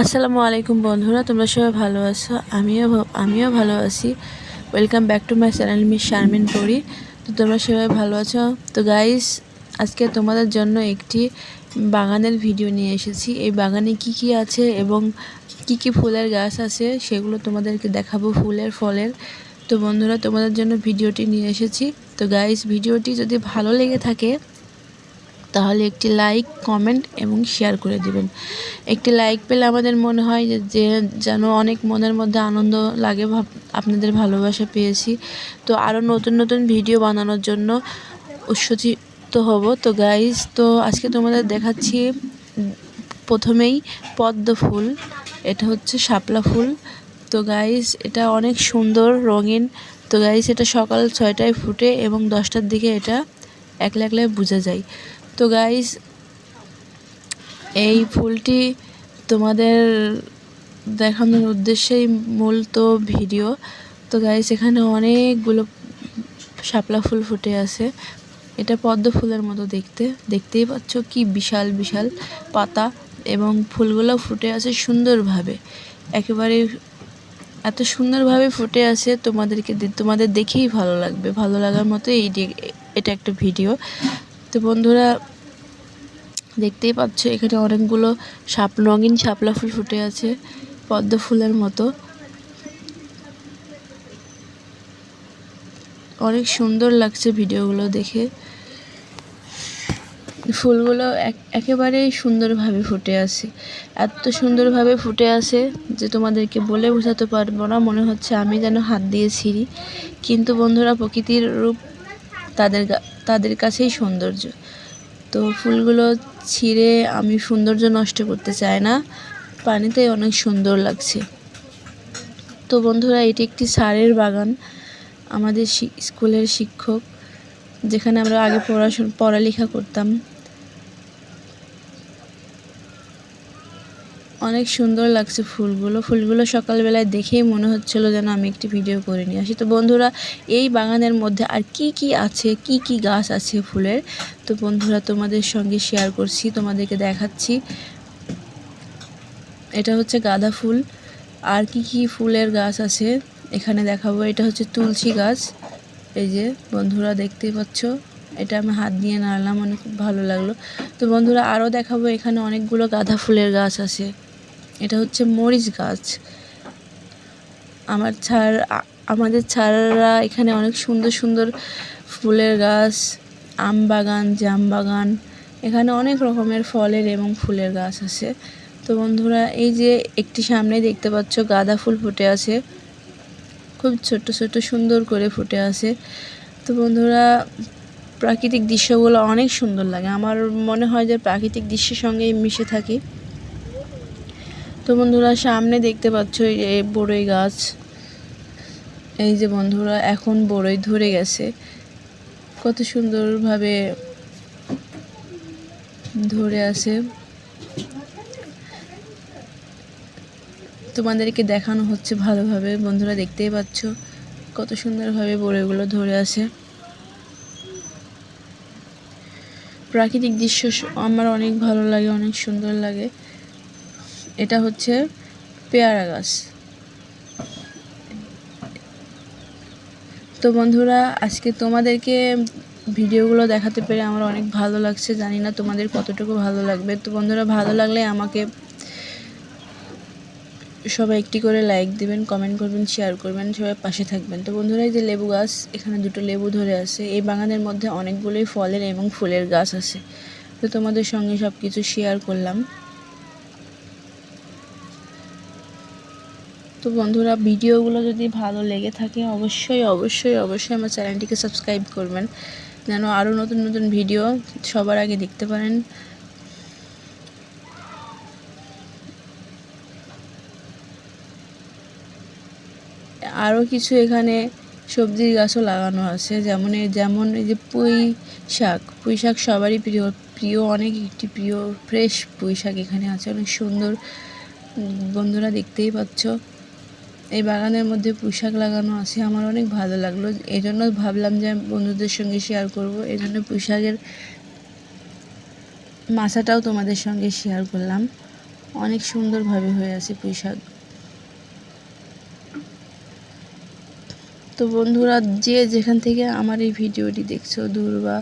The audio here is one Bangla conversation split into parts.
আসসালামু আলাইকুম বন্ধুরা, তোমরা সবাই ভালো আছো? আমিও আমিও ভালো আছি। Welcome back to my channel miss Sharmin Pori. তো তোমরা সবাই ভালো আছো? তো গাইস আজকে তোমাদের জন্য একটি বাগানের ভিডিও নিয়ে এসেছি। এই বাগানে কি কি আছে এবং কি কি ফুলের গাছ আছে সেগুলো তোমাদেরকে দেখাবো ফুলের, ফলের। তো বন্ধুরা, তোমাদের জন্য ভিডিওটি নিয়ে এসেছি। তো গাইস ভিডিওটি যদি ভালো লেগে থাকে তাহলে একটি লাইক কমেন্ট এবং শেয়ার করে দিবেন। একটি লাইক পেলে আমাদের মনে হয় যে যেন অনেক মনের মধ্যে আনন্দ লাগে আপনাদের ভালোবাসা পেয়েছি। তো আরও নতুন নতুন ভিডিও বানানোর জন্য উৎসাহিত হব। তো গাইজ তো আজকে তোমাদের দেখাচ্ছি প্রথমেই পদ্ম ফুল। এটা হচ্ছে শাপলা ফুল। তো গাইজ এটা অনেক সুন্দর রঙিন। তো গাইজ এটা সকাল ছয়টায় ফুটে এবং দশটার দিকে এটা একলা একলা বোঝা যায়। তো গাইস এই ফুলটি তোমাদের দেখানোর উদ্দেশ্যেই মূল তো ভিডিও তো গাইস এখানে অনেকগুলো শাপলা ফুল ফুটে আছে। এটা পদ্ম ফুলের মতো দেখতে। দেখতেই পাচ্ছ কি বিশাল বিশাল পাতা এবং ফুলগুলো ফুটে আছে সুন্দরভাবে। একেবারে এত সুন্দরভাবে ফুটে আছে তোমাদেরকে তোমাদের দেখেই ভালো লাগবে। ভালো লাগার মতো এই এটা একটা ভিডিও তো বন্ধুরা দেখতেই পাচ্ছ, এখানে অনেকগুলো সাপ, রঙিন শাপলা ফুল ফুটে আছে, পদ্ম ফুলের মতো। অনেক সুন্দর লাগছে ভিডিওগুলো দেখে। ফুলগুলো এক- একেবারেই সুন্দরভাবে ফুটে আছে। এত সুন্দরভাবে ফুটে আছে যে তোমাদেরকে বলে বোঝাতে পারব না, মনে হচ্ছে আমি যেন হাত দিয়ে ছিঁড়ি। কিন্তু বন্ধুরা, প্রকৃতির রূপ তাদের তাদের কাছেই সৌন্দর্য। তো ফুলগুলো ছিঁড়ে আমি সৌন্দর্য নষ্ট করতে চাই না। পানিতে অনেক সুন্দর লাগছে। তো বন্ধুরা, এটি একটি সারের বাগান আমাদের স্কুলের শিক্ষক, যেখানে আমরা আগে পড়াশোনা পড়ালেখা করতাম। অনেক সুন্দর লাগছে ফুলগুলো। ফুলগুলো সকালবেলায় দেখেই মনে হচ্ছিল যেন আমি একটি ভিডিও করে নিয়ে আসি। তো বন্ধুরা, এই বাগানের মধ্যে আর কি কি আছে, কি কি গাছ আছে ফুলের? তো বন্ধুরা, তোমাদের সঙ্গে শেয়ার করছি, তোমাদেরকে দেখাচ্ছি। এটা হচ্ছে গাঁদা ফুল। আর কি কি ফুলের গাছ আছে এখানে দেখাবো। এটা হচ্ছে তুলসী গাছ। এই যে, বন্ধুরা দেখতেই পাচ্ছ, এটা আমি হাত দিয়ে নাড়লাম, অনেক খুব ভালো লাগল। তো বন্ধুরা, আরও দেখাবো, এখানে অনেকগুলো গাঁদা ফুলের গাছ আছে। এটা হচ্ছে মরিচ গাছ। আমার ছাড় আমাদের ছাড়ারা এখানে অনেক সুন্দর সুন্দর ফুলের গাছ, আম বাগান, জাম বাগান, এখানে অনেক রকমের ফলের এবং ফুলের গাছ আছে। তো বন্ধুরা, এই যে একটি সামনে দেখতে পাচ্ছ গাঁদা ফুল ফুটে আছে। খুব ছোট ছোট সুন্দর করে ফুটে আছে। তো বন্ধুরা, প্রাকৃতিক দৃশ্যগুলো অনেক সুন্দর লাগে। আমার মনে হয় যে প্রাকৃতিক দৃশ্যের সঙ্গে মিশে থাকি। তো বন্ধুরা, সামনে দেখতে পাচ্ছ এই যে বড়ই গাছ। এই যে বন্ধুরা, এখন বড়ই ধরে গেছে। কত সুন্দরভাবে ধরে আছে। তোমাদেরকে দেখানো হচ্ছে ভালোভাবে। বন্ধুরা, দেখতেই পাচ্ছ কত সুন্দরভাবে বড়ইগুলো ধরে আছে। প্রাকৃতিক দৃশ্য আমার অনেক ভালো লাগে, অনেক সুন্দর লাগে। এটা হচ্ছে পেয়ারা গাছ। তো বন্ধুরা, আজকে তোমাদেরকে ভিডিওগুলো দেখাতে পেরে আমার অনেক ভালো লাগছে। জানি না তোমাদের কতটুকু ভালো লাগবে। তো বন্ধুরা, ভালো লাগলে আমাকে সবাই একটি করে লাইক দিবেন কমেন্ট করবেন শেয়ার করবেন, সবাই পাশে থাকবেন। তো বন্ধুরা, এই যে লেবু গাছ, এখানে দুটো লেবু ধরে আছে। এই বাগানের মধ্যে অনেকগুলোই ফলের এবং ফুলের গাছ আছে। তো তোমাদের সঙ্গে সব কিছু শেয়ার করলাম। তো বন্ধুরা, ভিডিওগুলো যদি ভালো লেগে থাকে, অবশ্যই অবশ্যই অবশ্যই আমার চ্যানেলটিকে সাবস্ক্রাইব করবেন। যেন আরও নতুন নতুন ভিডিও সবার আগে দেখতে পারেন। আরও কিছু এখানে সবজির গাছও লাগানো আছে, যেমন যেমন এই যে পুঁই শাক। পুঁই শাক সবারই প্রিয় প্রিয়, অনেক একটি প্রিয় ফ্রেশ পুঁই শাক এখানে আছে, অনেক সুন্দর। বন্ধুরা দেখতেই পাচ্ছ। এই বাগানের মধ্যে পুঁই শাক লাগানো আছে, আমার অনেক ভালো লাগল। এই জন্য ভাবলাম যে আমি বন্ধুদের সঙ্গে শেয়ার করব। এই জন্য পুঁই শাকের মাছাটাও তোমাদের সঙ্গে শেয়ার করলাম। অনেক সুন্দরভাবে হয়ে আছে পুঁই শাক তো বন্ধুরা, যে যেখান থেকে আমার এই ভিডিওটি দেখছ, দূর বা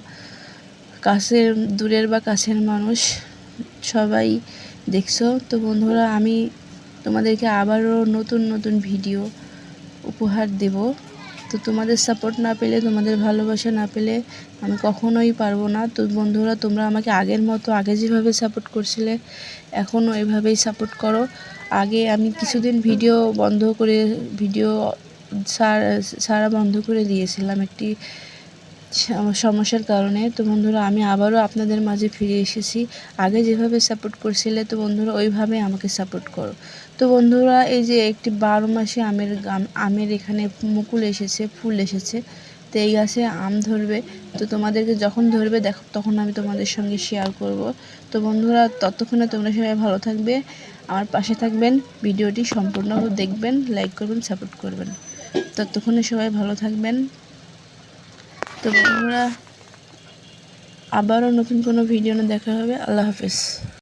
কাছের, দূরের বা কাছের মানুষ, সবাই দেখছ। তো বন্ধুরা, আমি তোমাদেরকে আবারও নতুন নতুন ভিডিও উপহার দেব। তো তোমাদের সাপোর্ট না পেলে, তোমাদের ভালোবাসা না পেলে আমি কখনোই পারব না। তো বন্ধুরা, তোমরা আমাকে আগের মতো, আগে যেভাবে সাপোর্ট করছিলে, এখনও এভাবেই সাপোর্ট করো। আগে আমি কিছুদিন ভিডিও বন্ধ করে, ভিডিও সারা বন্ধ করে দিয়েছিলাম একটি সমস্যার কারণে। তো বন্ধুরা, আমি আবারও আপনাদের মাঝে ফিরে এসেছি। আগে যেভাবে সাপোর্ট করছিলে, তো বন্ধুরা, ওইভাবে আমাকে সাপোর্ট করো। তো বন্ধুরা, এই যে একটি বারো মাসে আমের আমের এখানে মুকুল এসেছে, ফুল এসেছে, তো এই গাছে আম ধরবে। তো তোমাদেরকে যখন ধরবে, দেখো, তখন আমি তোমাদের সঙ্গে শেয়ার করব। তো বন্ধুরা, ততক্ষণে তোমরা সবাই ভালো থাকবে, আমার পাশে থাকবেন, ভিডিওটি সম্পূর্ণ দেখবেন লাইক করবেন সাপোর্ট করবেন। ততক্ষণে সবাই ভালো থাকবেন। তো বন্ধুরা, আবারও নতুন কোনো ভিডিও না দেখা হবে, আল্লাহ হাফেজ।